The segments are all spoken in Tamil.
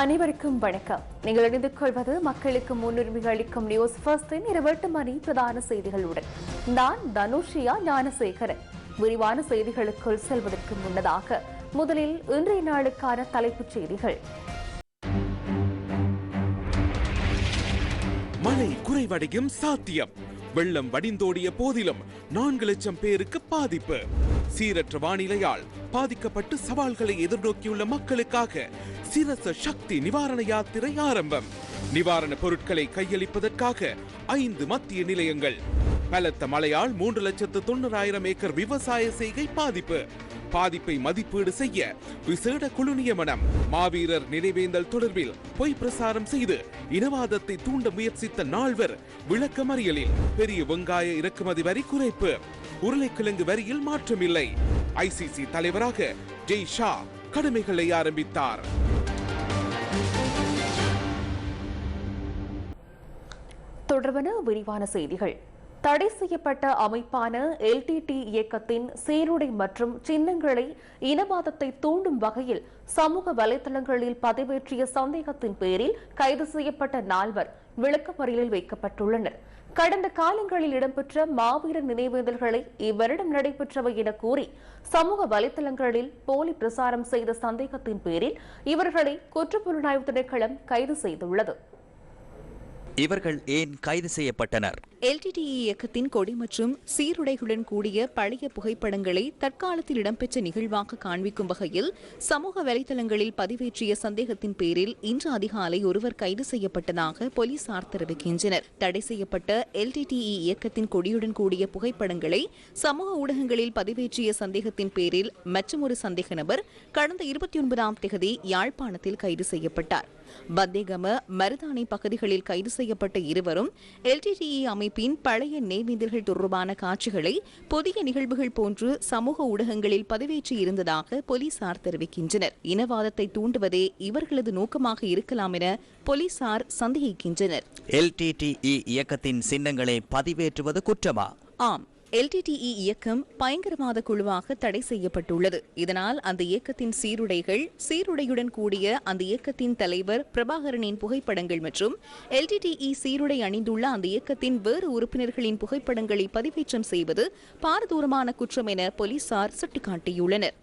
அனைவருக்கும் வணக்கம். நீங்கள் இணைந்து கொள்வது மக்களுக்கு முன்னுரிமை அளிக்கும் நியூஸ் ஃபர்ஸ்டின் இருபட்டு மணி பிரதான செய்திகளுடன். நான் தனுஷியா ஞானசேகரன். விரிவான செய்திகளுக்குள் செல்வதற்கு முன்னதாக முதலில் இன்றைய நாளுக்கான தலைப்புச் செய்திகள். மழை குறைவடையும் சாத்தியம். வெள்ளம் வடிந்தோடிய போதிலும் நான்கு லட்சம் பேருக்கு பாதிப்பு. சீரற்ற வானிலையால் பாதிக்கப்பட்டு சவால்களை எதிர்நோக்கியுள்ள மக்களுக்காக சிரச சக்தி நிவாரண யாத்திரை ஆரம்பம். நிவாரண பொருட்களை கையளிப்பதற்காக ஐந்து மத்திய நிலையங்கள். பலத்த மழையால் மூன்று லட்சத்து தொண்ணூறாயிரம் ஏக்கர் விவசாய செய்கை பாதிப்பு. பாதிப்பை மதிப்பீடு செய்ய விசேட குழு நியமனம். மாவீரர் நினைவேந்தல் தொடர்பில் பொய் பிரசாரம் செய்து இனவாதத்தை தூண்ட முயற்சித்த நால்வர் விளக்கமறியலில் பெரிய வெங்காய இறக்குமதி வரி குறைப்பு. உருளைக்கிழங்கு வரியில் மாற்றமில்லை. ஐசிசி தலைவராக ஜெய் ஷா கடமைகளை ஆரம்பித்தார். தொடர்பான விரிவான செய்திகள். தடை செய்யப்பட்ட அமைப்பான எல்டிடி இயக்கத்தின் சீருடை மற்றும் சின்னங்களை இனவாதத்தை தூண்டும் வகையில் சமூக வலைதளங்களில் பதிவேற்றிய சந்தேகத்தின் பேரில் கைது செய்யப்பட்ட நால்வர் விளக்கமறியலில் வைக்கப்பட்டுள்ளனர். கடந்த காலங்களில் இடம்பெற்ற மாவீரர் நினைவேந்தல்களை இவ்வருடம் நடைபெற்றவை என கூறி சமூக வலைதளங்களில் போலி பிரசாரம் செய்த சந்தேகத்தின் பேரில் இவர்களை குற்றப்புலனாய்வு திணைக்களம் கைது செய்துள்ளது. இவர்கள் ஏன் கைது செய்யப்பட்டனர்? எல்டிடிஇ இயக்கத்தின் கொடி மற்றும் சீருடைகளுடன் கூடிய பழைய புகைப்படங்களை தற்காலத்தில் இடம்பெற்ற நிகழ்வாக காண்பிக்கும் வகையில் சமூக வலைதளங்களில் பதிவேற்றிய சந்தேகத்தின் பேரில் இன்று அதிகாலை ஒருவர் கைது செய்யப்பட்டதாக போலீசார் தெரிவிக்கின்றனர். தடை செய்யப்பட்ட எல்டிடிஇ இயக்கத்தின் கொடியுடன் கூடிய புகைப்படங்களை சமூக ஊடகங்களில் பதிவேற்றிய சந்தேகத்தின் பேரில் மற்றொரு சந்தேக நபர் கடந்த இருபத்தி ஒன்பதாம் தேதி யாழ்ப்பாணத்தில் கைது செய்யப்பட்டார். பத்தேகம மருதானை பகுதிகளில் கைது செய்யப்பட்ட இருவரும் எல்டிடிஇ அமைப்பின் பழைய நேவேந்தர்கள் தொடர்பான காட்சிகளை புதிய நிகழ்வுகள் போன்று சமூக ஊடகங்களில் பதிவேற்றி இருந்ததாக போலீசார் தெரிவிக்கின்றனர். இனவாதத்தை தூண்டுவதே இவர்களது நோக்கமாக இருக்கலாம் என போலீசார் சந்தேகிக்கின்றனர். எல்டிடிஇ இயக்கத்தின் சின்னங்களை பதிவேற்றுவது குற்றமா? ஆம். எல்டிடிஇ இயக்கம் பயங்கரவாத குழுவாக தடை செய்யப்பட்டுள்ளது. இதனால் அந்த இயக்கத்தின் சீருடைகள் சீருடையுடன் கூடிய அந்த இயக்கத்தின் தலைவர் பிரபாகரனின் புகைப்படங்கள் மற்றும் எல்டிடிஇ சீருடை அணிந்துள்ள அந்த இயக்கத்தின் வேறு உறுப்பினர்களின் புகைப்படங்களை பதிவேற்றம் செய்வது பாரதூரமான குற்றம் என போலீசார் சுட்டிக்காட்டியுள்ளனர்.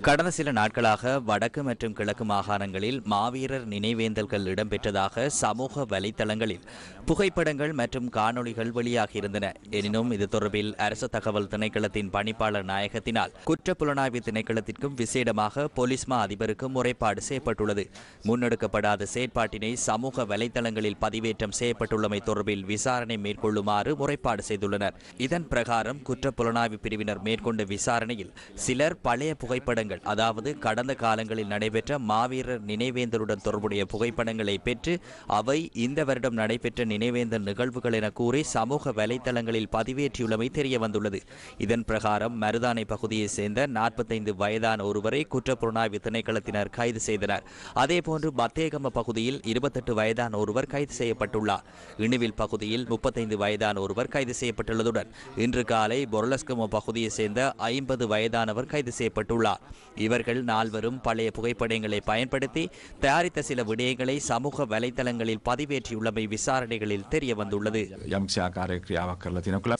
கடந்த சில நாட்களாக வடக்கு மற்றும் கிழக்கு மாகாணங்களில் மாவீரர் நினைவேந்தல்கள் இடம்பெற்றதாக சமூக வலைத்தளங்களில் புகைப்படங்கள் மற்றும் காணொளிகள் வெளியாகியிருந்தன எனினும் இது தொடர்பில் அரசு தகவல் திணைக்களத்தின் பணிப்பாளர் நாயகத்தினால் குற்ற புலனாய்வு திணைக்களத்திற்கும் விசேடமாக போலீஸ்மா அதிபருக்கும் முறைப்பாடு செய்யப்பட்டுள்ளது. முன்னெடுக்கப்படாத செயற்பாட்டினை சமூக வலைத்தளங்களில் பதிவேற்றம் செய்யப்பட்டுள்ளமை தொடர்பில் விசாரணை மேற்கொள்ளுமாறு முறைப்பாடு செய்துள்ளனர். இதன் பிரகாரம் குற்ற புலனாய்வு பிரிவினர் மேற்கொண்ட விசாரணையில் சிலர் பழைய புகைப்படங்கள் அதாவது கடந்த காலங்களில் நடைபெற்ற மாவீரர் நினைவேந்தருடன் தொடர்புடைய புகைப்படங்களை பெற்று அவை இந்த வருடம் நடைபெற்ற நினைவேந்தர் நிகழ்வுகள் என கூறி சமூக வலைத்தளங்களில் பதிவேற்றியுள்ளமை தெரிய வந்துள்ளது இதன் பிரகாரம் மருதானை பகுதியைச் சேர்ந்த நாற்பத்தைந்து வயதான ஒருவரை குற்றப்புலனாய்வு திணைக்களத்தினர் கைது செய்தனர். அதேபோன்று பத்தேகம பகுதியில் இருபத்தெட்டு வயதான ஒருவர் கைது செய்யப்பட்டுள்ளார். இணுவில் பகுதியில் முப்பத்தைந்து வயதான ஒருவர் கைது செய்யப்பட்டுள்ளதுடன் இன்று காலை பொருளஸ்கம பகுதியைச் சேர்ந்த ஐம்பது வயதானவர் கைது கைது செய்யப்பட்டுள்ளார். இவர்கள் நால்வரும் பழைய புகைப்படங்களை பயன்படுத்தி தயாரித்த சில விடயங்களை சமூக வலைதளங்களில் பதிவேற்றியுள்ளமை விசாரணைகளில் தெரிய வந்துள்ளது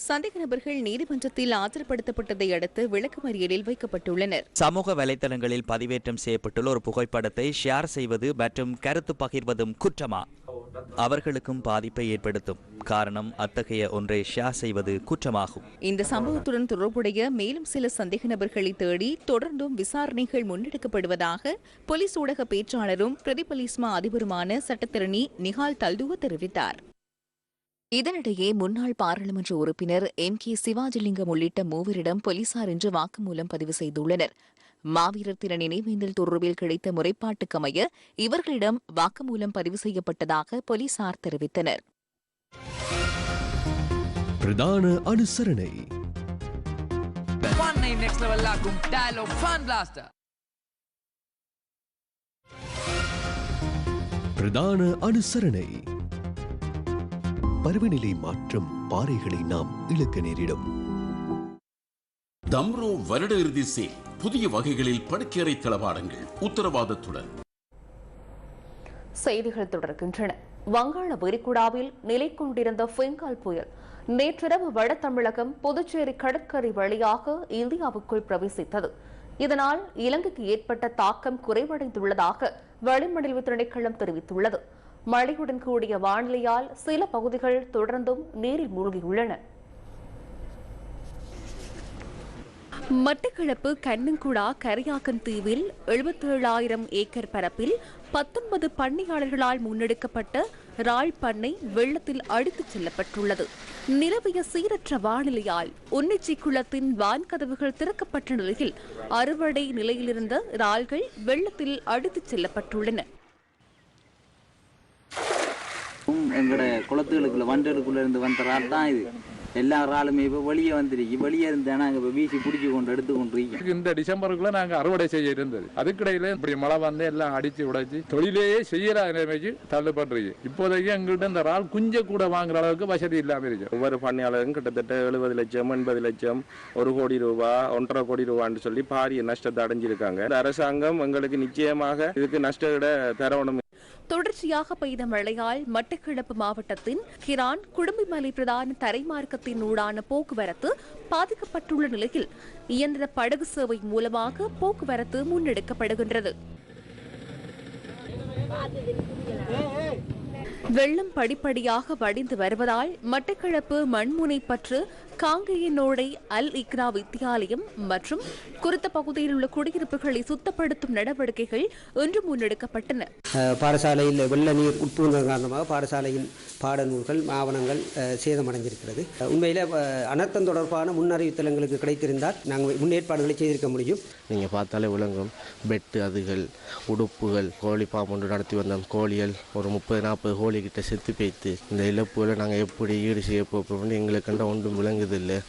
சந்தேக நபர்கள் நீதிமன்றத்தில் ஆஜர்படுத்தப்பட்டதை அடுத்து விளக்கு மறியலில் வைக்கப்பட்டுள்ளனர். சமூக வலைதளங்களில் பதிவேற்றம் செய்யப்பட்டுள்ள ஒரு புகைப்படத்தை ஷேர் செய்வது மற்றும் கருத்து பகிர்வதும் குற்றமா? அவர்களுக்கும் பாதிப்பை ஏற்படுத்தும். காரணம் அத்தகைய ஒன்றை ஷேர் செய்வது குற்றமாகும். இந்த சம்பவத்துடன் தொடர்புடைய மேலும் சில சந்தேக நபர்களை தேடி தொடர்ந்தும் விசாரணைகள் முன்னெடுக்கப்படுவதாக போலீஸ் ஊடக பேச்சாளரும் பிரதிபலிஸ்மா அதிபருமான சட்டத்திரணி நிகால் தல்துவ தெரிவித்தார். இதனிடையே முன்னாள் பாராளுமன்ற உறுப்பினர் எம் கே சிவாஜிலிங்கம் உள்ளிட்ட மூவரிடம் போலீசார் இன்று வாக்குமூலம் பதிவு செய்துள்ளனர். மாவீரர் தின நினைவேந்தல் தொடர்பில் கிடைத்த முறைப்பாட்டுக்கமைய இவர்களிடம் வாக்குமூலம் பதிவு செய்யப்பட்டதாக போலீசார் தெரிவித்தனர். பிரதான அனுசரணை. பிரதான அனுசரணை. பருவநிலை மாற்றம் பாறைகளை நாம் இழக்க நேரிடும். தம்ரோ வருட இறுதி சேல் புதிய வகைகளில் படுக்கையறை தளவாடங்கள் உத்தரவாதத்துடன். செய்திகள் தொடர்கின்றன. வங்காள விரிகுடாவில் நிலை கொண்டிருந்த பெங்கால் புயல் நேற்றிரவு வட தமிழகம் புதுச்சேரி கடற்கரை வழியாக இந்தியாவுக்குள் பிரவேசித்தது. இதனால் இலங்கைக்கு ஏற்பட்ட தாக்கம் குறைவடைந்துள்ளதாக வளிமண்டல திணைக்களம் தெரிவித்துள்ளது. மழையுடன் கூடிய வானிலையால் சில பகுதிகள் தொடர்ந்தும் நீரில் மூழ்கியுள்ளன. மட்டக்களப்பு கண்ணங்குடா கரையாக்கன் தீவில் எழுபத்தேழாயிரம் ஏக்கர் பரப்பில் பத்தொன்பது பண்ணையாளர்களால் முன்னெடுக்கப்பட்ட ராள் பண்ணை வெள்ளத்தில் அடித்துச் செல்லப்பட்டுள்ளது. நிலவிய சீரற்ற வானிலையால் உன்னிச்சி குளத்தின் வான்கதவுகள் திறக்கப்பட்ட நிலையில் அறுவடை நிலையிலிருந்த இறால்கள் வெள்ளத்தில் அடித்துச் செல்லப்பட்டுள்ளன. எங்களோட குளத்துகளுக்குள்ள வண்டலுக்குள்ள இருந்து வந்த ரால் தான் இது. எல்லா இறாலுமே இப்போ வெளியே வந்துருக்கு வெளியே இருந்தா நாங்கள் இப்போ வீசி பிடிச்சி கொண்டு எடுத்து கொண்டு இந்த டிசம்பருக்குள்ள நாங்க அறுவடை செய்ய இருந்தது. அதுக்கிடையில இப்படி மழை வந்து எல்லாம் அடிச்சு உடைச்சு தொழிலையே செய்யற நிலைமைக்கு தள்ளுபடுறீங்க இப்போதைக்கு எங்கள்கிட்ட இந்த இறால் குஞ்ச கூட வாங்குற அளவுக்கு வசதி இல்லாம இருக்கு. ஒவ்வொரு பண்ணையாளரும் கிட்டத்தட்ட எழுபது லட்சம் எண்பது லட்சம் ஒரு கோடி ரூபாய் ஒன்றரை கோடி ரூபான்னு சொல்லி பாரிய நஷ்டத்தை அடைஞ்சிருக்காங்க. இந்த அரசாங்கம் எங்களுக்கு நிச்சயமாக இதுக்கு நஷ்டஈட தரணும் தொடர்ச்சியாக பெய்த மழையால் மட்டக்கிழப்பு மாவட்டத்தின் கிரான் குடும்பிமலை பிரதான தரைமார்க்கத்தின் ஊடான போக்குவரத்து பாதிக்கப்பட்டுள்ள நிலையில் இயந்திர படகு சேவை மூலமாக போக்குவரத்து முன்னெடுக்கப்படுகின்றது. வெள்ளம் படிப்படியாக வடிந்து வருவதால் மட்டக்கிழப்பு மண்முனை பற்று காங்கேயனோடை அல் இக்ரா வித்தியாலயம் மற்றும் குறித்த பகுதியில் உள்ள குடியிருப்புகளை சுத்தப்படுத்தும் நடவடிக்கைகள் இன்று முன்னெடுக்கப்பட்டன. பாடசாலையில் வெள்ள நீர் உட்புகுந்ததன் காரணமாக பாடசாலையின் பாடநூல்கள் ஆவணங்கள் சேதமடைந்திருக்கிறது. உண்மையில் அனர்த்தம் தொடர்பான முன்னறிவித்தல் எங்களுக்கு கிடைத்திருந்தால் நாங்கள் முன்னேற்பாடுகளை செய்திருக்க முடியும். நீங்கள் பார்த்தாலே விளங்கும். பெட்டு அதுகள் உடுப்புகள் கோழி பாம்பு ஒன்று நடத்தி வந்தோம். கோழிகள் ஒரு முப்பது நாற்பது கோழி கிட்ட செத்து பேய்த்து இந்த இழப்புகளை நாங்கள் எப்படி ஈடு செய்ய போகிறோம்னு எங்களுக்கு ஒன்றும் விளங்குதில்லை.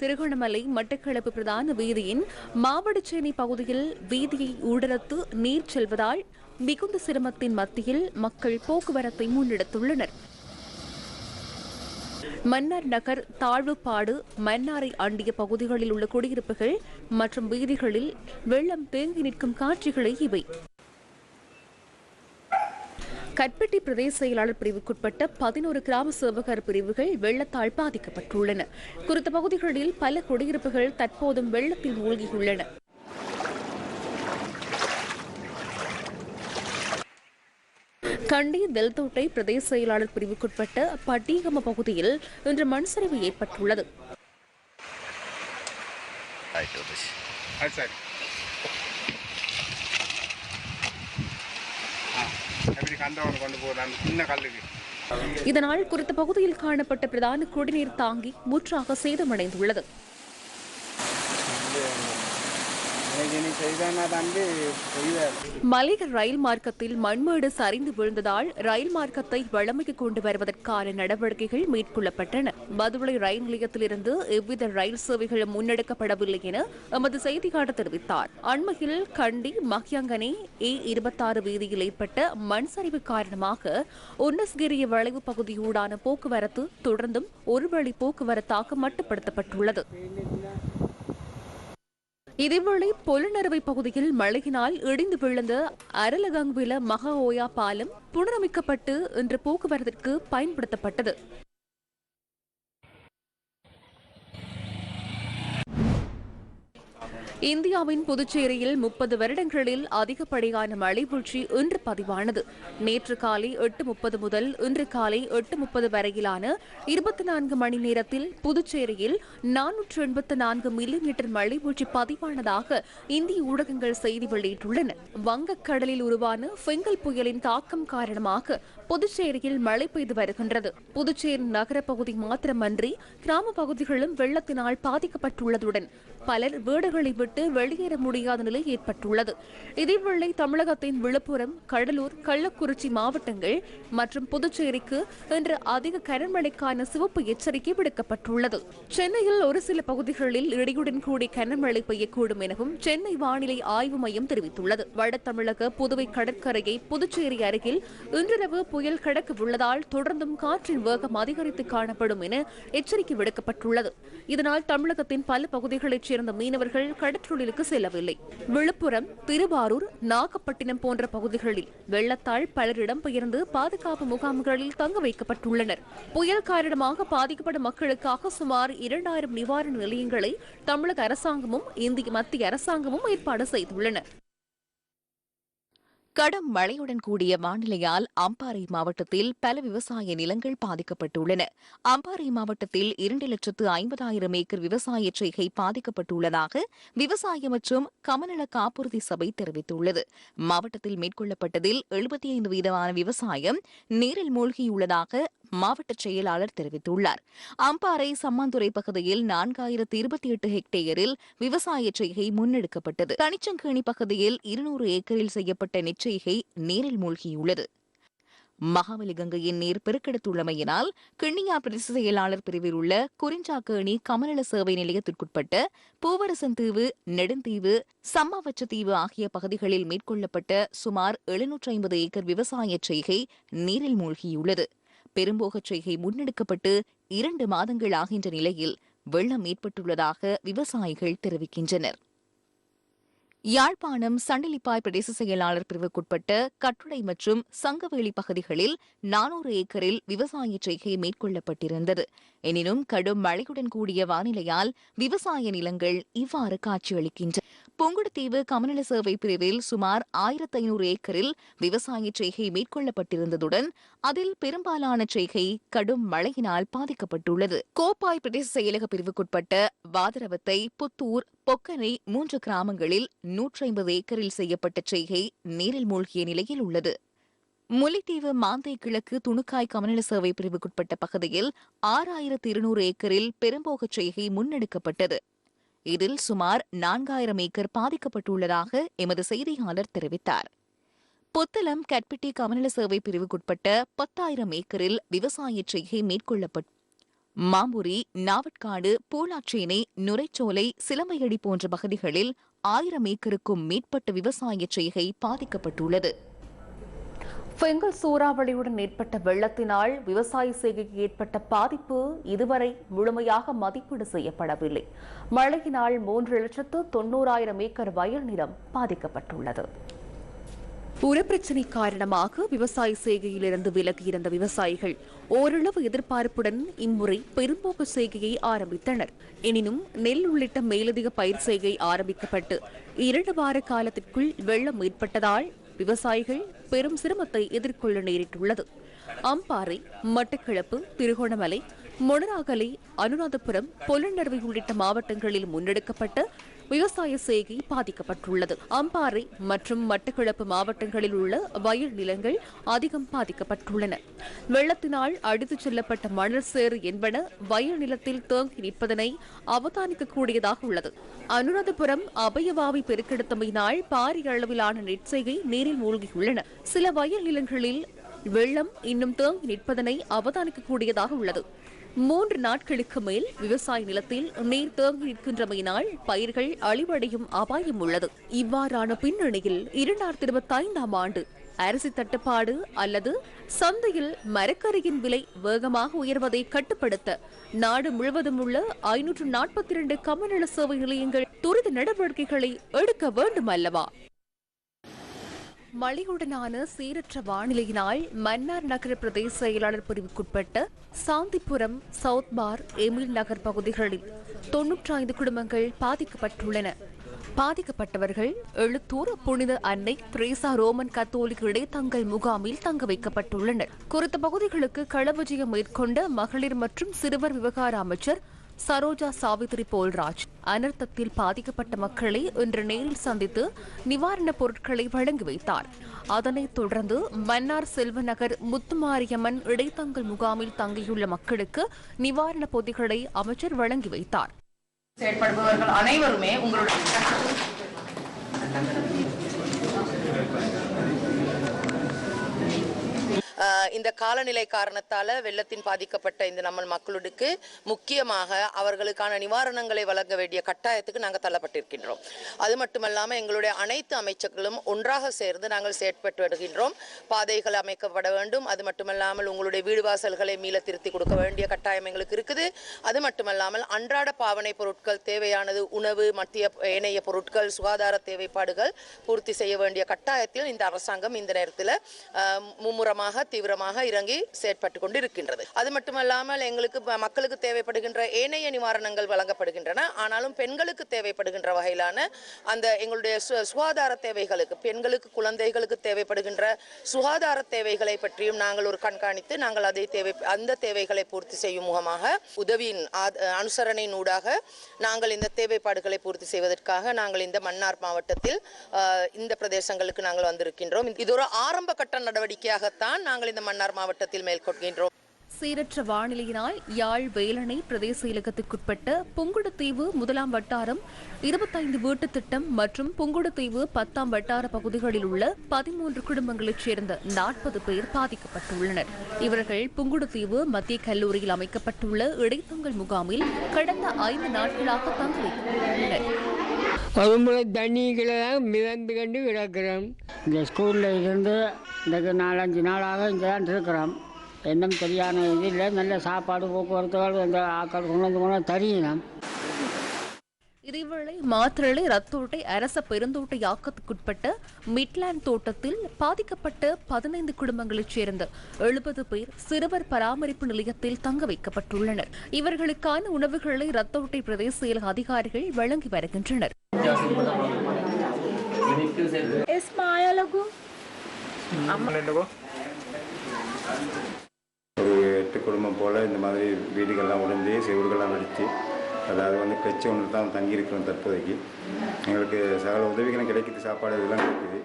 திருகோணமலை மட்டக்களப்பு பிரதான வீதியின் மாவடச்சேனை பகுதியில் வீதியை ஊடறுத்து நீர் செல்வதால் மிகுந்த சிரமத்தின் மத்தியில் மக்கள் போக்குவரத்தை முன்னெடுத்துள்ளனர். மன்னார் நகர் தாழ்வுப்பாடு மன்னாரை அண்டிய பகுதிகளில் உள்ள குடியிருப்புகள் மற்றும் வீதிகளில் வெள்ளம் தேங்கி நிற்கும் காட்சிகளே இவை. கற்பட்டி பிரதேச செயலாளர் பிரிவுக்குட்பட்ட பதினோரு கிராம சேவகர் பிரிவுகள் வெள்ளத்தால் பாதிக்கப்பட்டுள்ளன. குறித்த பகுதிகளில் பல குடியிருப்புகள் தற்போதும் வெள்ளத்தில் மூழ்கியுள்ளன. கண்டி தெல்தோட்டை பிரதேச செயலாளர் பிரிவுக்குட்பட்ட பட்டீகம பகுதியில் இன்று மண் சரிவு ஏற்பட்டுள்ளது. இதனால் குறித்த பகுதியில் காணப்பட்ட பிரதான குடிநீர் தாங்கி முற்றாக சேதமடைந்துள்ளது. மலையக ரயில் மார்க்கத்தில் மண்மேடு சரிந்து விழுந்ததால் ரயில் மார்க்கத்தை வளமைக்கு கொண்டு வருவதற்கான நடவடிக்கைகள் மேற்கொள்ளப்பட்டன. மதுரை ரயில் நிலையத்திலிருந்து எவ்வித ரயில் சேவைகளும் முன்னெடுக்கப்படவில்லை என எமது செய்தியாளர் தெரிவித்தார். அண்மையில் கண்டி மக்யாங்கனே ஏ இருபத்தாறு வீதியில் ஏற்பட்ட மண் சரிவு காரணமாக உன்னஸ்கிரிய வளைவு பகுதியூடான போக்குவரத்து தொடர்ந்தும் ஒரு வழி போக்குவரத்தாக மட்டுப்படுத்தப்பட்டுள்ளது. இதேவேளை பொலுநறுவை பகுதியில் மழையினால் இடிந்து விழுந்த அரலகங்குவில மகா ஓயா பாலம் புனரமைக்கப்பட்டு இன்று போக்குவரத்திற்கு பயன்படுத்தப்பட்டது. இந்தியாவின் புதுச்சேரியில் முப்பது வருடங்களில் அதிகப்படியான மழைவீழ்ச்சி இன்று பதிவானது. நேற்று காலை எட்டு முப்பது முதல் இன்று காலை எட்டு முப்பது வரையிலான இருபத்தி நான்கு மணி நேரத்தில் புதுச்சேரியில் நானூற்று எண்பத்து நான்கு மில்லிமீட்டர் மழைவீழ்ச்சி பதிவானதாக இந்திய ஊடகங்கள் செய்தி வெளியிட்டுள்ளன. வங்கக்கடலில் உருவான ஃபெங்கல் புயலின் தாக்கம் காரணமாக புதுச்சேரியில் மழை பெய்து வருகின்றது. புதுச்சேரி நகர பகுதி மாத்திரமன்றி கிராம பகுதிகளும் வெள்ளத்தினால் பாதிக்கப்பட்டுள்ளதுடன் பலர் வீடுகளை விட்டு வெளியேற முடியாத நிலை ஏற்பட்டுள்ளது. இதேவேளை தமிழகத்தின் விழுப்புரம் கடலூர் கள்ளக்குறிச்சி மாவட்டங்கள் மற்றும் புதுச்சேரிக்கு இன்று அதிக கனமழைக்கான சிவப்பு எச்சரிக்கை விடுக்கப்பட்டுள்ளது. சென்னையில் ஒரு சில பகுதிகளில் இடியுடன் கூடி கனமழை பெய்யக்கூடும் எனவும் சென்னை வானிலை ஆய்வு மையம் தெரிவித்துள்ளது. வட தமிழக புதுவை கடற்கரையை புதுச்சேரி அருகில் இன்றிரவு புயல் புயல் உள்ளதால் தொடர்ந்தும் காற்றின் வேகம் அதிகரித்து காணப்படும் என எச்சரிக்கை விடுக்கப்பட்டுள்ளது. இதனால் தமிழகத்தின் பல பகுதிகளைச் சேர்ந்த மீனவர்கள் கடற்றொழிலுக்கு செல்லவில்லை. விழுப்புரம் திருவாரூர் நாகப்பட்டினம் போன்ற பகுதிகளில் வெள்ளத்தால் பலர் இடம்பெயர்ந்து பாதுகாப்பு முகாம்களில் தங்க வைக்கப்பட்டுள்ளனர். புயல் காரணமாக பாதிக்கப்படும் மக்களுக்காக சுமார் இரண்டாயிரம் நிவாரண நிலையங்களை தமிழக அரசாங்கமும் இந்திய மத்திய அரசாங்கமும் ஏற்பாடு செய்துள்ளன. கடும் மழையுடன் கூடிய வானிலையால் அம்பாறை மாவட்டத்தில் பல விவசாய நிலங்கள் பாதிக்கப்பட்டுள்ளன. அம்பாறை மாவட்டத்தில் இரண்டு லட்சத்து ஐம்பதாயிரம் ஏக்கர் விவசாய செய்கை பாதிக்கப்பட்டுள்ளதாக விவசாய மற்றும் கமநல காப்புறுதி சபை தெரிவித்துள்ளது. மாவட்டத்தில் மேற்கொள்ளப்பட்டதில் எழுபத்தி ஐந்து வீதமான விவசாயம் நீரில் மூழ்கியுள்ளதாக மாவட்ட செயலாளர் தெரிவித்துள்ளார். அம்பாறை சம்மாந்துறை பகுதியில் நான்காயிரத்து இருபத்தி எட்டு ஹெக்டேயரில் விவசாய செய்கை முன்னெடுக்கப்பட்டது. கனிச்சங்கேணி பகுதியில் இருநூறு ஏக்கரில் செய்யப்பட்ட நெற்செய்கை நீரில் மூழ்கியுள்ளது. மகாவலி கங்கையின் நீர் பெருக்கெடுத்துள்ளமையினால் கிண்ணியா பிரதேச செயலாளர் பிரிவில் உள்ள குறிஞ்சாக்கேணி கமநல சேவை நிலையத்திற்குட்பட்ட பூவரசந்தீவு நெடுந்தீவு சம்மாவச்சத்தீவு ஆகிய பகுதிகளில் மேற்கொள்ளப்பட்ட சுமார் எழுநூற்றி ஐம்பது ஏக்கர் விவசாய செய்கை நீரில் மூழ்கியுள்ளது. பெரும்போகச் செய்கை முன்னெடுக்கப்பட்டு இரண்டு மாதங்கள் ஆகின்ற நிலையில் வெள்ளம் ஏற்பட்டுள்ளதாக விவசாயிகள் தெரிவிக்கின்றனர். யாழ்ப்பாணம் சண்டிலிப்பாய் பிரதேச செயலாளர் பிரிவுக்குட்பட்ட கட்டுடை மற்றும் சங்கவேலி பகுதிகளில் நானூறு ஏக்கரில் விவசாய செய்கை மேற்கொள்ளப்பட்டிருந்தது. எனினும் கடும் மழையுடன் கூடிய வானிலையால் விவசாய நிலங்கள் இவ்வாறு காட்சியளிக்கின்றன புங்குடுதீவு கமநல சேவை பிரிவில் சுமார் ஆயிரத்து ஐநூறு ஏக்கரில் விவசாய செய்கை மேற்கொள்ளப்பட்டிருந்ததுடன் அதில் பெரும்பாலான செய்கை கடும் மழையினால் பாதிக்கப்பட்டுள்ளது. கோப்பாய் பிரதேச செயலக பிரிவுக்குட்பட்ட வாதரவத்தை புத்தூர் பொக்கனை மூன்று கிராமங்களில் நூற்றி ஐம்பது ஏக்கரில் செய்யப்பட்ட செய்கை நீரில் மூழ்கிய நிலையில் உள்ளது. முல்லைத்தீவு மாந்தை கிழக்கு துணுக்காய் கமநல சேவை பிரிவுக்குட்பட்ட பகுதியில் ஆறாயிரத்து இருநூறு ஏக்கரில் பெரும்போகச் செய்கை முன்னெடுக்கப்பட்டது. இதில் சுமார் நான்காயிரம் ஏக்கர் பாதிக்கப்பட்டுள்ளதாக எமது செய்தியாளர் தெரிவித்தார். புத்தளம் கட்பிட்டி கமநல சேவை பிரிவுக்குட்பட்ட பத்தாயிரம் ஏக்கரில் விவசாய செய்கை மேற்கொள்ளப்பட்டு மாம்புரி நாவட்காடு பூலாச்சேனை நுரைச்சோலை சிலம்பையடி போன்ற பகுதிகளில் ஆயிரம் ஏக்கருக்கும் மேற்பட்ட விவசாய செய்கை பாதிக்கப்பட்டுள்ளது. பெங்கல் சூறாவளியுடன் ஏற்பட்ட வெள்ளத்தினால் விவசாய செய்கைக்கு ஏற்பட்ட பாதிப்பு இதுவரை முழுமையாக மதிப்பீடு செய்யப்படவில்லை. மழையினால் மூன்று லட்சத்து தொண்ணூறாயிரம் ஏக்கர் வயல் நிலம் பாதிக்கப்பட்டுள்ளது. உரப்பிரச்சினை காரணமாக விவசாய செய்கையிலிருந்து விலகியிருந்த விவசாயிகள் ஓரளவு எதிர்பார்ப்புடன் இம்முறை பெரும்போக்கு செய்கையை ஆரம்பித்தனர். எனினும் நெல் உள்ளிட்ட மேலதிக பயிர் செய்கை ஆரம்பிக்கப்பட்டு இரண்டு வார காலத்திற்குள் வெள்ளம் ஏற்பட்டதால் விவசாயிகள் பெரும் சிரமத்தை எதிர்கொள்ள நேரிட்டுள்ளது. அம்பாறை மட்டக்கிளப்பு திருகோணமலை மொனராகலை அனுராதபுரம் பொலனர்வை உள்ளிட்ட மாவட்டங்களில் முன்னெடுக்கப்பட்ட விவசாய செய்கை பாதிக்கப்பட்டுள்ளது. அம்பாறை மற்றும் மட்டக்கிளப்பு மாவட்டங்களில் உள்ள வயல் நிலங்கள் அதிகம் பாதிக்கப்பட்டுள்ளன. வெள்ளத்தினால் அடித்துச் செல்லப்பட்ட மணல் சேறு என்பன வயல் நிலத்தில் தேங்கி நிற்பதனை அவதானிக்கக்கூடியதாக உள்ளது. அனுராதபுரம் அபயவாவி பெருக்கெடுத்தமையினால் பாரிய அளவிலான நெற்செய்கை நீரில் மூழ்கியுள்ளன. சில வயல் நிலங்களில் வெள்ளம் இன்னும் தேங்கி நிற்பதனை அவதானிக்கக்கூடியதாக உள்ளது. மூன்று நாட்களுக்கு மேல் விவசாய நிலத்தில் நீர் தேங்கி நிற்கின்றமையினால் பயிர்கள் அழிவடையும் அபாயம் உள்ளது. இவ்வாறான பின்னணியில் இரண்டாயிரத்தி இருபத்தி ஐந்தாம் ஆண்டு அரிசி தட்டுப்பாடு அல்லது சந்தையில் மரக்கரியின் விலை வேகமாக உயர்வதை கட்டுப்படுத்த நாடு முழுவதும் உள்ள ஐநூற்று நாற்பத்தி இரண்டு கமநல சேவை நிலையங்கள் துரித நடவடிக்கைகளை எடுக்க வேண்டும் அல்லவா மழையுடனான சீரற்ற வானிலையினால் மன்னார் நகர பிரதேச செயலாளர் பிரிவுக்குட்பட்ட Shanthipuram south bar Emil Nagar பகுதிகளில் தொன்னூற்றி ஐந்து குடும்பங்கள் பாதிக்கப்பட்டுள்ளன. பாதிக்கப்பட்டவர்கள் எழுத்தூர் புனித அன்னை திரேசா ரோமன் கத்தோலிக் இடைத்தங்கல் முகாமில் தங்க வைக்கப்பட்டுள்ளனர். குறித்த பகுதிகளுக்கு களவிஜயம் மேற்கொண்ட மகளிர் மற்றும் சிறுவர் விவகார அமைச்சர் சரோஜா சாவித்ரி போல்ராஜ் அனர்த்தத்தில் பாதிக்கப்பட்ட மக்களை இன்று நேரில் சந்தித்து நிவாரணப் பொருட்களை வழங்கி வைத்தார். அதனைத் தொடர்ந்து மன்னார் செல்வநகர் முத்துமாரியம்மன் இடைத்தங்கல் முகாமில் தங்கியுள்ள மக்களுக்கு நிவாரணப் பொதிகளை அமைச்சர் வழங்கி வைத்தார். செயற்படுபவர்கள் அனைவருமே உங்களுடைய இந்த காலநிலை காரணத்தால் வெள்ளத்தின் பாதிக்கப்பட்ட இந்த நம்ம மக்களுக்கு முக்கியமாக அவர்களுக்கான நிவாரணங்களை வழங்க வேண்டிய கட்டாயத்துக்கு நாங்கள் தள்ளப்பட்டிருக்கின்றோம். அது மட்டுமல்லாமல் எங்களுடைய அனைத்து அமைச்சர்களும் ஒன்றாக சேர்ந்து நாங்கள் செயற்பட்டு வருகின்றோம். பாதைகள் அமைக்கப்பட வேண்டும். அது மட்டுமல்லாமல் உங்களுடைய வீடு வாசல்களை மீள திருத்தி கொடுக்க வேண்டிய கட்டாயம் எங்களுக்கு இருக்குது. அது மட்டுமல்லாமல் அன்றாட பாவனை பொருட்கள் தேவையானது உணவு மத்திய ஏனைய பொருட்கள் சுகாதார தேவைப்பாடுகள் பூர்த்தி செய்ய வேண்டிய கட்டாயத்தில் இந்த அரசாங்கம் இந்த நேரத்தில் மும்முரமாக தீவிரமாக இறங்கி செயற்பட்டு கொண்டு இருக்கின்றது அது மட்டுமல்லாமல் எங்களுக்கு மக்களுக்கு தேவைப்படுகின்ற ஏனைய நிவாரணங்கள் வழங்கப்படுகின்றன. ஆனாலும் பெண்களுக்கு தேவைப்படுகின்ற வகையிலான அந்த எங்களுடைய சு- சுகாதார தேவைகளுக்கு பெண்களுக்கு குழந்தைகளுக்கு தேவைப்படுகின்ற சுகாதார தேவைகளை பற்றியும் நாங்கள் ஒரு கண்காணித்து நாங்கள் அதை தேவை அந்த தேவைகளை பூர்த்தி செய்யும் முகமாக உதவியின் அனுசரணையின் ஊடாக நாங்கள் இந்த தேவைப்பாடுகளை பூர்த்தி செய்வதற்காக நாங்கள் இந்த மன்னார் மாவட்டத்தில் இந்த பிரதேசங்களுக்கு நாங்கள் வந்திருக்கின்றோம். இது ஒரு ஆரம்ப கட்ட நடவடிக்கையாகத்தான் நாங்கள் இந்த மன்னார் மாவட்டத்தில் மேற்கொள்கின்றோம். சீரற்ற வானிலையினால் யாழ் வேலணை பிரதேச இலக்கத்துக்குட்பட்ட புங்குடுதீவு முதலாம் வட்டாரம் இருபத்தைந்து வீட்டுத் திட்டம் மற்றும் புங்குடுதீவு பத்தாம் வட்டார பகுதிகளில் உள்ள பதிமூன்று குடும்பங்களைச் சேர்ந்த நாற்பது பேர் பாதிக்கப்பட்டுள்ளனர். இவர்கள் புங்குடுதீவு மத்திய கல்லூரியில் அமைக்கப்பட்டுள்ள இடைத்தங்கள் முகாமில் கடந்த ஐந்து நாட்களாக தங்கி அதுபோல் தண்ணிகளை தண்ணிகளை மிதந்து கண்டு கிடக்கிறோம். இந்த ஸ்கூலில் இருந்து இன்றைக்கு நாலஞ்சு நாளாக இங்கே தான் இருக்கிறோம். என்னும் தெரியாத இது இல்லை. நல்ல சாப்பாடு போக்குவரத்துகள் இந்த ஆக்கள் கொண்டு வந்து கொண்டு வந்து தரியணும் இதேவேளை மாத்திரளை ரத்தோட்டை அரச பெருந்தோட்ட யாக்கத்துக்குட்பட்ட மிட்லாண்ட் தோட்டத்தில் பாதிக்கப்பட்ட பதினைந்து குடும்பங்களைச் சேர்ந்த எழுபது பேர் சிறுவர் பராமரிப்பு நிலையத்தில் தங்க வைக்கப்பட்டுள்ளனர். இவர்களுக்கான உணவுகளை ரத்தோட்டை பிரதேச செயலக அதிகாரிகள் வழங்கி வருகின்றனர். ஒரு எட்டு குடும்பம் போல் இந்த மாதிரி வீடுகள்லாம் உடைஞ்சு செவர்கள்லாம் வெடித்து அதாவது வந்து கட்சி ஒன்று தான் தங்கியிருக்கிறோம் தற்போதைக்கு. எங்களுக்கு சகல உதவிகளும் கிடைக்குது சாப்பாடு இதெல்லாம் கிடைக்குது.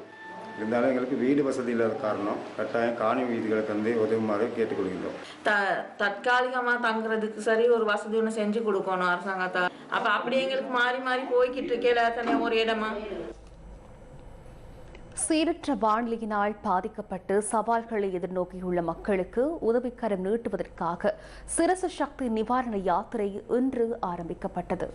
இருந்தாலும் எங்களுக்கு வீடு வசதி இல்லாத காரணம் கட்டாயம் காணி வீதிகளுக்கு வந்து உதவுமாறு கேட்டுக்கொள்கின்றோம். த தற்காலிகமாக தங்குறதுக்கு சரி ஒரு வசதி ஒன்று செஞ்சு கொடுக்கணும் அரசாங்கத்தை அப்போ அப்படி எங்களுக்கு மாறி மாறி போய்கிட்டு இருக்கேல தனியாக ஒரு இடமா? சீரற்ற வானிலையினால் பாதிக்கப்பட்டு சவால்களை எதிர்நோக்கியுள்ள மக்களுக்கு உதவிக்கரம் நீட்டுவதற்காக சிரச சக்தி நிவாரண யாத்திரை இன்று ஆரம்பிக்கப்பட்டது.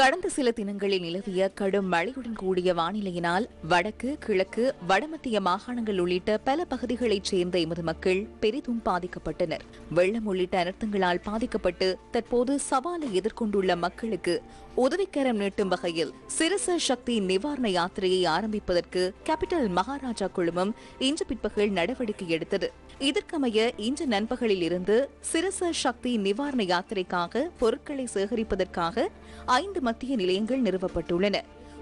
கடந்த சில தினங்களில் நிலவிய கடும் மழையுடன் கூடிய வானிலையினால் வடக்கு கிழக்கு வடமத்திய மாகாணங்கள் உள்ளிட்ட பல பகுதிகளைச் சேர்ந்த எமது மக்கள் பெரிதும் பாதிக்கப்பட்டனர். வெள்ளம் உள்ளிட்ட அனர்த்தங்களால் பாதிக்கப்பட்டு தற்போது சவாலை எதிர்கொண்டுள்ள மக்களுக்கு உதவிக்கரம் நீட்டும் வகையில் சிரச சக்தி நிவாரண யாத்திரையை ஆரம்பிப்பதற்கு கேபிட்டல் மகாராஜா குழுமம் இன்று பிற்பகல் நடவடிக்கை எடுத்தது. இதற்கமைய இன்று நண்பகலில் இருந்து சிரச சக்தி நிவாரண யாத்திரைக்காக பொருட்களை சேகரிப்பதற்காக ஐந்து மத்திய நிலையங்கள் நிறுவப்பட்டுள்ளன.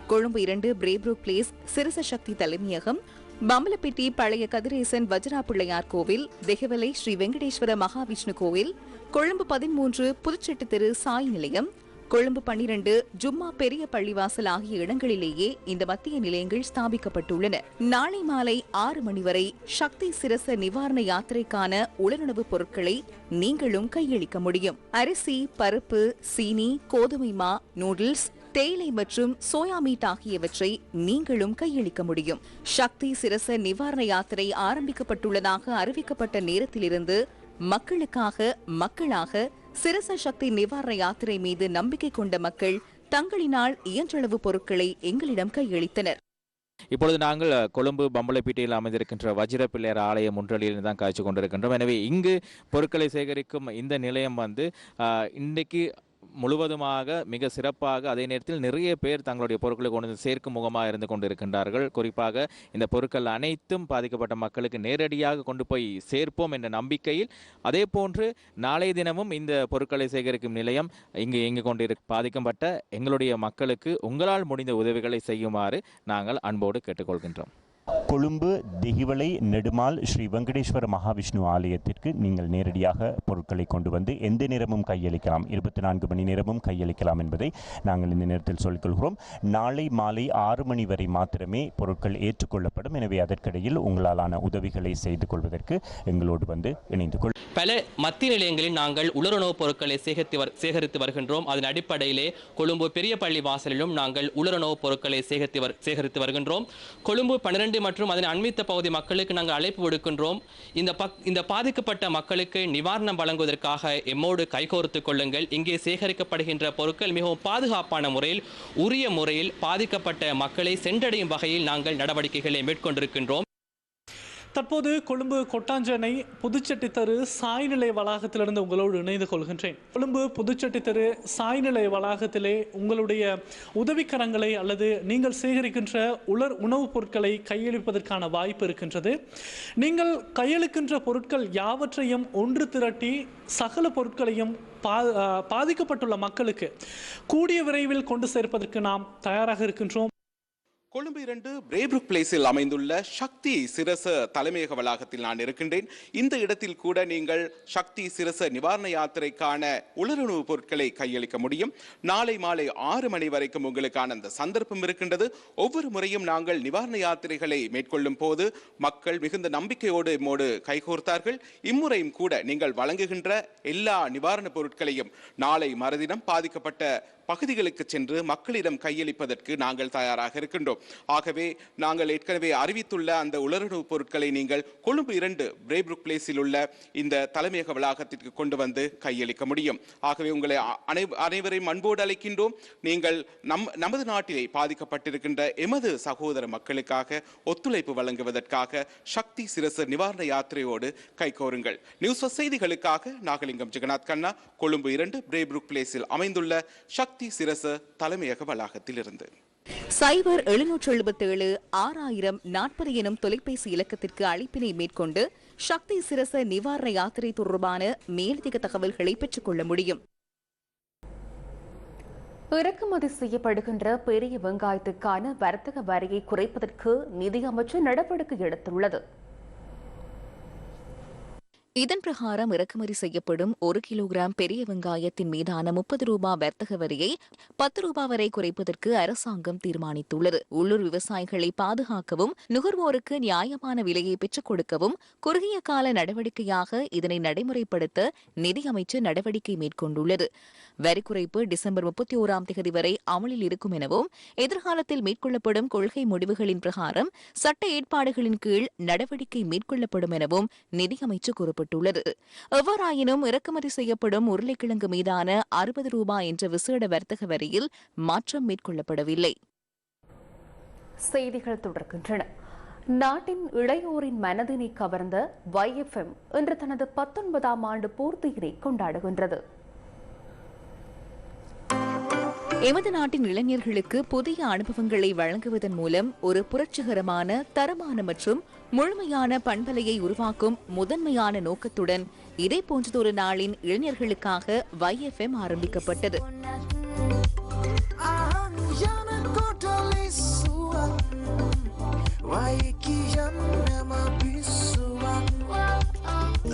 கொழும்பு இரண்டு பிரேப்ரோ பிளேஸ் சிரச சக்தி தலைமையகம் பம்பலப்பிட்டி பழைய கதிரேசன் வஜ்ரா பிள்ளையார் கோவில் தெஹவலை ஸ்ரீ வெங்கடேஸ்வர மகாவிஷ்ணு கோவில் கொழும்பு பதிமூன்று புதுச்செட்டு தெரு சாய் நிலையம் கொழும்பு பன்னிரண்டு ஜும்மா பெரிய பள்ளிவாசல் ஆகிய இடங்களிலேயே இந்த மத்திய நிலையங்கள் ஸ்தாபிக்கப்பட்டுள்ளன. நாளை மாலை ஆறு மணி வரை சக்தி சிரச நிவாரண யாத்திரைக்கான உடனுணவுப் பொருட்களை நீங்களும் கையளிக்க முடியும். அரிசி பருப்பு சீனி கோதுமை மா நூடுல்ஸ் தேயிலை மற்றும் சோயா மீட் ஆகியவற்றை நீங்களும் கையளிக்க முடியும். சக்தி சிரச நிவாரண யாத்திரை ஆரம்பிக்கப்பட்டுள்ளதாக அறிவிக்கப்பட்ட நேரத்திலிருந்து மக்களுக்காக மக்களாக சிரச சக்தி நிவாரண யாத்திரை மீது நம்பிக்கை கொண்ட மக்கள் தங்களினால் இயன்றளவு பொருட்களை எங்களிடம் கையளித்தனர். இப்பொழுது நாங்கள் கொழும்பு பம்பளைப்பேட்டையில் அமைந்திருக்கின்ற வஜிர பிள்ளையார் ஆலய முன்றலியில் தான் காய்ச்சி கொண்டிருக்கின்றோம். எனவே இங்கு பொருட்களை சேகரிக்கும் இந்த நிலையம் வந்து இன்றைக்கு முழுவதுமாக மிக சிறப்பாக அதே நேரத்தில் நிறைய பேர் தங்களுடைய பொருட்களை கொண்டு வந்து சேர்க்கும் முகமாக இருந்து கொண்டிருக்கின்றார்கள். குறிப்பாக இந்த பொருட்கள் அனைத்தும் பாதிக்கப்பட்ட மக்களுக்கு நேரடியாக கொண்டு போய் சேர்ப்போம் என்ற நம்பிக்கையில் அதே போன்று நாளைய தினமும் இந்த பொருட்களை சேகரிக்கும் நிலையம் இங்கு இயங்கிக் கொண்டிரு பாதிக்கப்பட்ட எங்களுடைய மக்களுக்கு உங்களால் முடிந்த உதவிகளை செய்யுமாறு நாங்கள் அன்போடு கேட்டுக்கொள்கின்றோம். கொழும்பு திகிவலை நெடுமால் ஸ்ரீ வெங்கடேஸ்வர மகாவிஷ்ணு ஆலயத்திற்கு நீங்கள் நேரடியாக பொருட்களை கொண்டு வந்து எந்த நேரமும் கையளிக்கலாம். இருபத்தி நான்கு மணி நேரமும் கையளிக்கலாம் என்பதை நாங்கள் இந்த நேரத்தில் சொல்லிக்கொள்கிறோம். நாளை மாலை ஆறு மணி வரை மாத்திரமே பொருட்கள் ஏற்றுக்கொள்ளப்படும். எனவே அதற்கிடையில் உங்களாலான உதவிகளை செய்து கொள்வதற்கு எங்களோடு வந்து இணைந்து கொள் பல மத்திய நிலையங்களில் நாங்கள் உலருணவுப் பொருட்களை சேகரித்து சேகரித்து வருகின்றோம். அதன் அடிப்படையிலே கொழும்பு பெரிய பள்ளி வாசலிலும் நாங்கள் உலருணவுப் பொருட்களை சேகரித்து சேகரித்து வருகின்றோம். கொழும்பு பன்னிரண்டு பகுதி மற்றும் அதனை அண்மித்த பகுதி மக்களுக்கு நாங்கள் அழைப்பு விடுக்கின்றோம். இந்த பக் இந்த பாதிக்கப்பட்ட மக்களுக்கு நிவாரணம் வழங்குவதற்காக எம்மோடு கைகோர்த்து கொள்ளுங்கள். இங்கே சேகரிக்கப்படுகின்ற பொருட்கள் மிகவும் பாதுகாப்பான முறையில் உரிய முறையில் பாதிக்கப்பட்ட மக்களை சென்றடையும் வகையில் நாங்கள் நடவடிக்கைகளை மேற்கொண்டிருக்கின்றோம். தற்போது கொழும்பு கொட்டாஞ்சனை புதுச்செட்டித்தரு சாய்நிலை வளாகத்திலிருந்து உங்களோடு இணைந்து கொள்கின்றேன். கொழும்பு புதுச்சட்டித்தரு சாய்நிலை வளாகத்திலே உங்களுடைய உதவிக்கரங்களை அல்லது நீங்கள் சேகரிக்கின்ற உலர் உணவுப் பொருட்களை கையளிப்பதற்கான வாய்ப்பு இருக்கின்றது. நீங்கள் கையளிக்கின்ற பொருட்கள் யாவற்றையும் ஒன்று திரட்டி சகல பொருட்களையும் பா பாதிக்கப்பட்டுள்ள மக்களுக்கு கூடிய விரைவில் கொண்டு சேர்ப்பதற்கு நாம் தயாராக இருக்கின்றோம். கொழும்பு இரண்டு பிரேபுக் பிளேஸில் அமைந்துள்ள சக்தி சிரச தலைமையக வளாகத்தில் நான் இருக்கின்றேன். இந்த இடத்தில் கூட நீங்கள் சக்தி சிரச நிவாரண யாத்திரைக்கான உலருணவு பொருட்களை கையளிக்க முடியும். நாளை மாலை ஆறு மணி வரைக்கும் உங்களுக்கான அந்த சந்தர்ப்பம் இருக்கின்றது. ஒவ்வொரு முறையும் நாங்கள் நிவாரண யாத்திரைகளை மேற்கொள்ளும் போது மக்கள் மிகுந்த நம்பிக்கையோடு இம்மோடு கைகோர்த்தார்கள். இம்முறையும் கூட நீங்கள் வழங்குகின்ற எல்லா நிவாரணப் பொருட்களையும் நாளை மறுதினம் பாதிக்கப்பட்ட பகுதிகளுக்கு சென்று மக்களிடம் கையளிப்பதற்கு நாங்கள் தயாராக இருக்கின்றோம். ஆகவே நாங்கள் ஏற்கனவே அறிவித்துள்ள அந்த உலருணவு பொருட்களை நீங்கள் கொழும்பு இரண்டு பிரேப்ருக் பிளேஸில் உள்ள இந்த தலைமையக வளாகத்திற்கு கொண்டு வந்து கையளிக்க முடியும். ஆகவே உங்களை அனை அனைவரையும் அன்போடு அழைக்கின்றோம். நீங்கள் நம் நமது நாட்டிலே பாதிக்கப்பட்டிருக்கின்ற எமது சகோதர மக்களுக்காக ஒத்துழைப்பு வழங்குவதற்காக சக்தி சிரசு நிவாரண யாத்திரையோடு கைகோருங்கள் நியூஸ் செய்திகளுக்காக நாகலிங்கம் ஜெகநாத் கண்ணா கொழும்பு இரண்டு பிரேப்ருக் பிளேஸில் அமைந்துள்ள சக்தி சிரச தலைமையக வளாகத்தில் இருந்து சைபர் எழுநூற்று எழுபத்தேழு ஆறாயிரம் நாற்பது எனும் தொலைபேசி இலக்கத்திற்கு அழைப்பினை மேற்கொண்டு சக்தி சிரச நிவாரண யாத்திரை தொடர்பான மேலதிக தகவல்களை பெற்றுக்கொள்ள முடியும். இறக்குமதி செய்யப்படுகின்ற பெரிய வெங்காயத்துக்கான வர்த்தக வரியை குறைப்பதற்கு நிதியமைச்சு நடவடிக்கை எடுத்துள்ளது. இதன் பிரகாரம் இறக்குமதி செய்யப்படும் ஒரு கிலோகிராம் பெரிய வெங்காயத்தின் மீதான முப்பது ரூபாய் வர்த்தக வரியை பத்து ரூபாய் வரை குறைப்பதற்கு அரசாங்கம் தீர்மானித்துள்ளது. உள்ளூர் விவசாயிகளை பாதுகாக்கவும் நுகர்வோருக்கு நியாயமான விலையை பெற்றுக் கொடுக்கவும் குறுகிய கால நடவடிக்கையாக இதனை நடைமுறைப்படுத்த நிதியமைச்சர் நடவடிக்கை மேற்கொண்டுள்ளது. வரி குறைப்பு டிசம்பர் முப்பத்தி ஓராம் தேதி வரை அமலில் இருக்கும் எனவும் எதிர்காலத்தில் மேற்கொள்ளப்படும் கொள்கை முடிவுகளின் பிரகாரம் சட்ட ஏற்பாடுகளின் கீழ் நடவடிக்கை மேற்கொள்ளப்படும் எனவும் நிதியமைச்சு கூறப்பட்டுள்ளது எவ்வாறாயினும் இறக்குமதி செய்யப்படும் உருளைக்கிழங்கு மீதான அறுபது ரூபாய் என்ற விசேட வர்த்தக வரியில் மாற்றம் மேற்கொள்ளப்படவில்லை. செய்திகள் தொடர்கின்றன. நாட்டின் இளையோரின் மனதினை கவர்ந்த YFM இன்று தனது பத்தொன்பதாம் ஆண்டு பூர்த்தியினை கொண்டாடுகின்றது. எமது நாட்டின் இளைஞர்களுக்கு புதிய அனுபவங்களை வழங்குவதன் மூலம் ஒரு புரட்சிகரமான தரமான மற்றும் முழுமையான பண்பலையை உருவாக்கும் முதன்மையான நோக்கத்துடன் இதே போன்றதொரு நாளின் இளைஞர்களுக்காக வைஎஃப்எம் ஆரம்பிக்கப்பட்டது.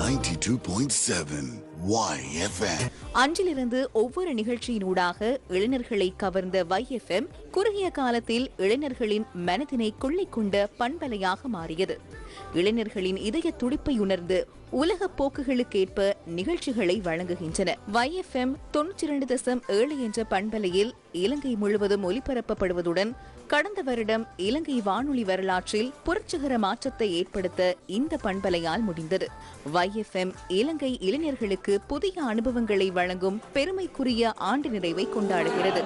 Ninety-two point seven. அன்றிலிருந்து ஒவ்வொரு நிகழ்ச்சியினூடாக இளைஞர்களை கவர்ந்த YFM குறுகிய காலத்தில் இளைஞர்களின் மனதினை கொள்ளை கொண்ட பண்பலையாக மாறியது. இளைஞர்களின் இதய துடிப்பை உணர்ந்து உலக போக்குகளுக்கேற்ப நிகழ்ச்சிகளை வழங்குகின்றன. YFM தொன்னூற்றி இரண்டு தசம் ஏழு என்ற பண்பலையில் இலங்கை முழுவதும் ஒலிபரப்பப்படுவதுடன் கடந்த வருடம் இலங்கை வானொலி வரலாற்றில் புரட்சிகர மாற்றத்தை ஏற்படுத்த இந்த பண்பலையால் முடிந்தது. வைஎஃப்எம் இலங்கை இளைஞர்களுக்கு புதிய அனுபவங்களை வழங்கும் பெருமைக்குரிய ஆண்டு நிறைவை கொண்டாடுகிறது.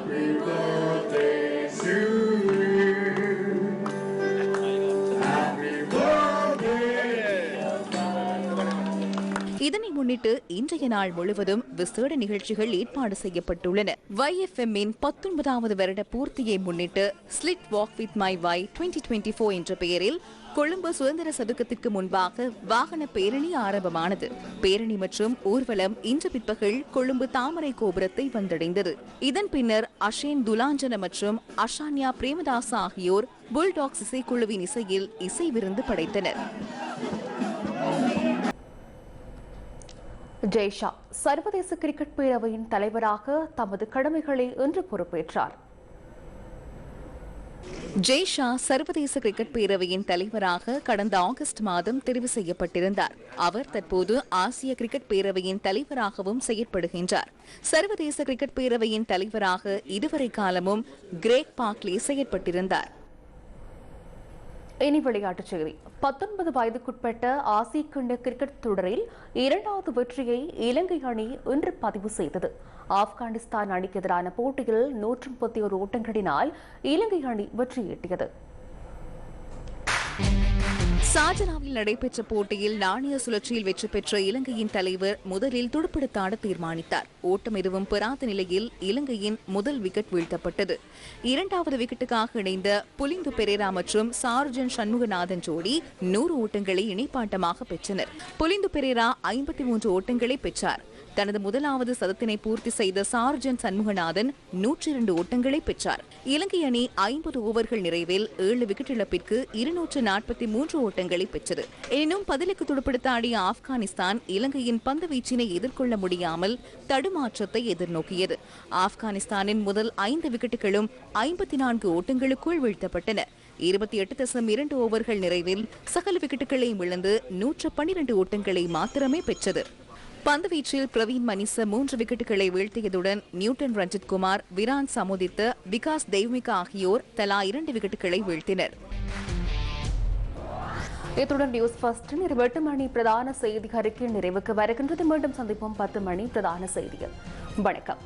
இதனை முன்னிட்டு இன்றைய நாள் முழுவதும் விசேட நிகழ்ச்சிகள் ஏற்பாடு செய்யப்பட்டுள்ளன. வைஎஃப் எம்மின் பத்தொன்பதாவது வருட பூர்த்தியை முன்னிட்டு SLIIT walk with my Y twenty twenty four என்ற பெயரில் கொழும்பு சுதந்திர சதுக்கத்திற்கு முன்பாக வாகன பேரணி ஆரம்பமானது. பேரணி மற்றும் ஊர்வலம் இன்று பிற்பகல் கொழும்பு தாமரை கோபுரத்தை வந்தடைந்தது. இதன் பின்னர் அஷேன் துலாஞ்சன மற்றும் அஷான்யா பிரேமதாஸ் ஆகியோர் புல்டாக்ஸ் இசைக்குழுவின் இசையில் இசை விருந்து படைத்தனர். ஜெய்ஷா சர்வதேச கிரிக்கெட் பேரவையின் தலைவராக தமது கடமைகளை இன்று பொறுப்பேற்றார். ஜெய்ஷா சர்வதேச கிரிக்கெட் பேரவையின் தலைவராக கடந்த ஆகஸ்ட் மாதம் தெரிவு செய்யப்பட்டிருந்தார். அவர் தற்போது ஆசிய கிரிக்கெட் பேரவையின் தலைவராகவும் செயற்படுகின்றார். சர்வதேச கிரிக்கெட் பேரவையின் தலைவராக இதுவரை காலமும் கிரேக் பார்க்லே செயற்பட்டிருந்தார். இனி விளையாட்டுச் செய்தி. பத்தொன்பது வயதுக்குட்பட்ட ஆசிய கிண்ண கிரிக்கெட் தொடரில் இரண்டாவது வெற்றியை இலங்கை அணி இன்று பதிவு செய்தது. ஆப்கானிஸ்தான் அணிக்கு எதிரான போட்டியில் நூற்றி முப்பத்தி ஒரு ஓட்டங்களினால் இலங்கை அணி வெற்றியீட்டியது. சாஜனாவில் நடைபெற்ற போட்டியில் நாணய சுழற்சியில் வெற்றி பெற்ற இலங்கையின் தலைவர் முதலில் துடுப்படுத்தாட தீர்மானித்தார். ஓட்டம் எதுவும் பெறாத நிலையில் இலங்கையின் முதல் விக்கெட் வீழ்த்தப்பட்டது. இரண்டாவது விக்கெட்டுக்காக இணைந்த புலிந்து பெரேரா மற்றும் சார்ஜன் சண்முகநாதன் ஜோடி நூறு ஓட்டங்களை இணைப்பாட்டமாக பெற்றனர். புலிந்து பெரேரா ஐம்பத்தி மூன்று ஓட்டங்களை பெற்றார். தனது முதலாவது சதத்தினை பூர்த்தி செய்த சார்ஜன் சண்முகநாதன் நூற்றி இரண்டு ஓட்டங்களை பெற்றார். இலங்கை அணி ஐம்பது ஓவர்கள் நிறைவில் ஏழு விக்கெட் இழப்பிற்கு இருநூற்று நாற்பத்தி மூன்று ஓட்டங்களை பெற்றது. எனினும் பதிலுக்கு துடுப்படுத்த ஆடிய ஆப்கானிஸ்தான் இலங்கையின் பந்து வீச்சினை எதிர்கொள்ள முடியாமல் தடுமாற்றத்தை எதிர்நோக்கியது. ஆப்கானிஸ்தானின் முதல் ஐந்து விக்கெட்டுகளும் ஐம்பத்தி நான்கு ஓட்டங்களுக்குள் வீழ்த்தப்பட்டன. இருபத்தி எட்டு தசம் இரண்டு ஓவர்கள் நிறைவில் சகல விக்கெட்டுகளையும் இழந்து நூற்று பன்னிரண்டு ஓட்டங்களை மாத்திரமே பெற்றது. பந்துவீச்சில் பிரவீன் மனிச மூன்று விக்கெட்டுகளை வீழ்த்தியதுடன் நியூட்டன் ரஞ்சித் குமார் விரான் சமுதித்த விகாஸ் தெய்வமிகா ஆகியோர் தலா இரண்டு விக்கெட்டுகளை வீழ்த்தினர். இத்துடன் நியூஸ் ஃபர்ஸ்ட் இரவு எட்டு மணி பிரதான செய்தி அறிக்கையில் நிறைவுக்கு வருகின்றது. மீண்டும் சந்திப்போம் பத்து மணி பிரதான செய்திகள் வணக்கம்.